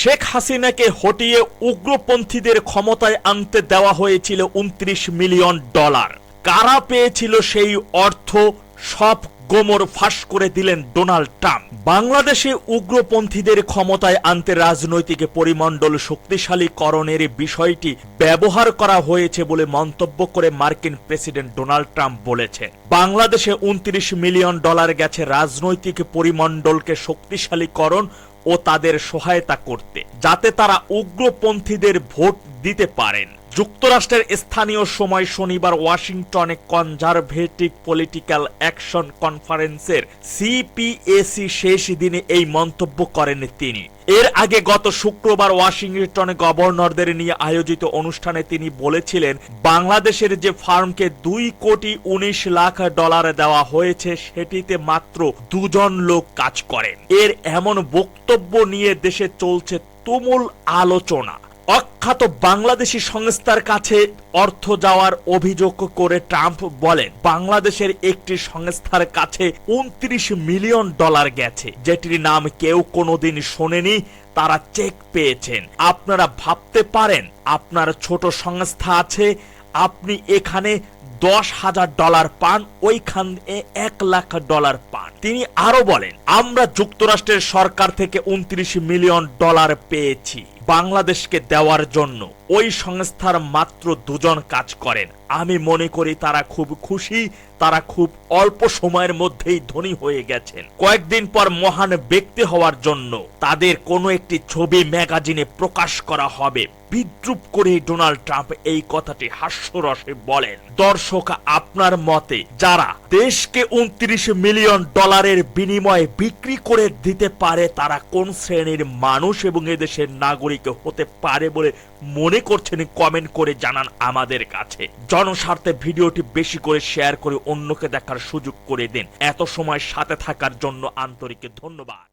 শেখ হাসিনাকে হটিয়ে উগ্রপন্থীদের ক্ষমতায় আনতে দেওয়া হয়েছিল উনত্রিশ মিলিয়ন ডলার। কারা পেয়েছিল সেই অর্থ সব গোমর ফাঁস করে দিলেন ডোনাল্ড ট্রাম্প। বাংলাদেশে উগ্রপন্থীদের ক্ষমতায় আনতে রাজনৈতিক পরিমণ্ডল শক্তিশালীকরণের বিষয়টি ব্যবহার করা হয়েছে বলে মন্তব্য করে মার্কিন প্রেসিডেন্ট ডোনাল্ড ট্রাম্প বলেছেন। বাংলাদেশে উনত্রিশ মিলিয়ন ডলার গেছে রাজনৈতিক পরিমণ্ডলকে শক্তিশালীকরণ ও তাদের সহায়তা করতে যাতে তারা উগ্রপন্থীদের ভোট দিতে পারেন। যুক্তরাষ্ট্রের স্থানীয় সময় শনিবার ওয়াশিংটনে কনজারভেটিভ পলিটিক্যাল অ্যাকশন কনফারেন্সের সিপিএসি শেষ দিনে এই মন্তব্য করেন তিনি। এর আগে গত শুক্রবার ওয়াশিংটনে গভর্নরদের নিয়ে আয়োজিত অনুষ্ঠানে তিনি বলেছিলেন, বাংলাদেশের যে ফার্মকে দুই কোটি উনিশ লাখ ডলার দেওয়া হয়েছে, সেটিতে মাত্র দুজন লোক কাজ করেন। এর এমন বক্তব্য নিয়ে দেশে চলছে তুমুল আলোচনা। অখ্যাত বাংলাদেশি সংস্থার কাছে অর্থ যাওয়ার অভিযোগ করে ট্রাম্প বলেন, বাংলাদেশের একটি সংস্থার কাছে উনত্রিশ মিলিয়ন ডলার গেছে, যেটির নাম কেউ কোনোদিন শোনেনি, তারা চেক পেয়েছেন। আপনারা ভাবতে পারেন, আপনার ছোট সংস্থা আছে, আপনি এখানে দশ হাজার ডলার পান, ওইখানে এক লাখ ডলার পান। তিনি আরও বলেন, আমরা যুক্তরাষ্ট্রের সরকার থেকে উনত্রিশ মিলিয়ন ডলার পেয়েছি। বাংলাদেশকে দেওয়ার জন্য ওই সংস্থার মাত্র দুজন কাজ করেন। আমি মনে করি তারা খুব খুশি, তারা খুব অল্প সময়ের মধ্যেই ধনী হয়ে গেছেন। কয়েকদিন পর মহান ব্যক্তি হওয়ার জন্য তাদের কোনো একটি ছবি ম্যাগাজিনে প্রকাশ করা হবে। বিদ্রুপ করে ডোনাল্ড ট্রাম্প এই কথাটি হাস্যরসে বলেন, দর্শক, আপনার মতে যারা দেশকে উনত্রিশ মিলিয়ন ডলারের বিনিময়ে বিক্রি করে দিতে পারে, তারা কোন শ্রেণির মানুষ এবং এদেশের নাগরিক হতে পারে বলে মনে করছেন? কমেন্ট করে জানান আমাদের কাছে। জনস্বার্থে ভিডিওটি বেশি করে শেয়ার করে অন্যকে দেখার সুযোগ করে দিন। এত সময় সাথে থাকার জন্য আন্তরিক ধন্যবাদ।